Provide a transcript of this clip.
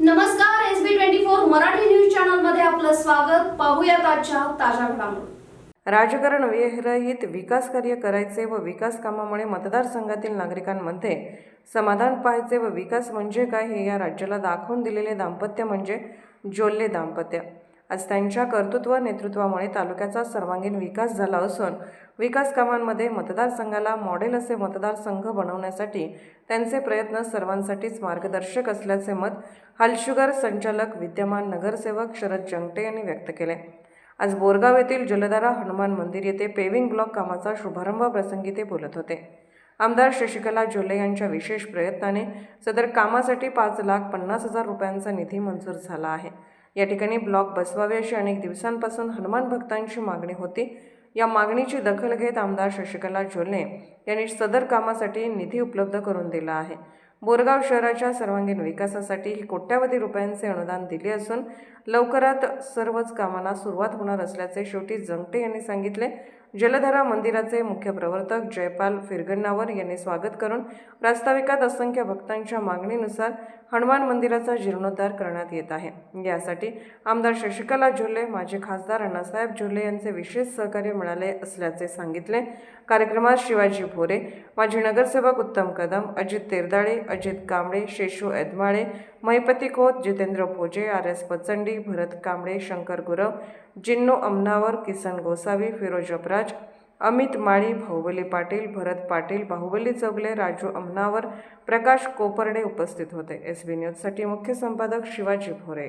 नमस्कार S B twenty four Marathi news चॅनलमध्ये आपलं स्वागत. पाहूयात आजच्या ताज्या घडामोडी. राजकारण विरहित विकास कार्य करायचे व विकास कामामुळे मतदारसंघातील नागरिकांमध्ये समाधान पाहायचे व विकास म्हणजे काय हे या राज्याला दाखवून दिलेले दाम्पत्य म्हणजे जोल्ले दाम्पत्य. आज त्यांच्या कर्तृत्व नेतृत्वामुळे तालुक्याचा सर्वांगीण विकास झाला असून विकास कामांमध्ये मतदारसंघाला मॉडेल असे मतदारसंघ बनवण्यासाठी त्यांचे प्रयत्न सर्वांसाठीच मार्गदर्शक असल्याचे मत हालशुगर संचालक विद्यमान नगरसेवक शरद जंगटे यांनी व्यक्त केले. आज बोरगाव येथील जलधारा हनुमान मंदिर येथे पेविंग ब्लॉक कामाचा शुभारंभ प्रसंगी ते बोलत होते. आमदार शशिकला जोले यांच्या विशेष प्रयत्नाने सदर कामासाठी पाच लाख पन्नास हजार रुपयांचा निधी मंजूर झाला आहे. या ठिकाणी ब्लॉक बसवावे अशी अनेक दिवसांपासून हनुमान भक्तांची मागणी होती. या मागणीची दखल घेत आमदार शशिकला जोल्ले यांनी सदर कामासाठी निधी उपलब्ध करून दिला आहे. बोरगाव शहराच्या सर्वांगीण विकासासाठी ही कोट्यावधी रुपयांचे अनुदान दिले असून लवकरात सर्वच कामांना सुरुवात होणार असल्याचे शेवटी जंगटे यांनी सांगितले. जलधारा मंदिराचे मुख्य प्रवर्तक जयपाल फिरगन्नावर यांनी स्वागत करून प्रास्ताविकात असंख्य भक्तांच्या मागणीनुसार हनुमान मंदिराचा जीर्णोद्धार करण्यात येत आहे. यासाठी आमदार शशिकला झुले माजी खासदार अण्णासाहेब झुले यांचे विशेष सहकार्य मिळाले असल्याचे सांगितले. कार्यक्रमात शिवाजी भोरे माजी नगरसेवक उत्तम कदम अजित तेरदाळे अजित कांबळे शेषू एदमाळे महिपती खोत जितेंद्र भोजे आर एस पचंडी भरत कांबळे शंकर गुरव जिन्नू अमनावर किसन गोसावी फिरोज अपराज अमित माळी बाहुबली पाटील भरत पाटील बाहुबली चौगले राजू अमनावर प्रकाश कोपर्डे उपस्थित होते. एस बी न्यूजसाठी मुख्य संपादक शिवाजी भोरे.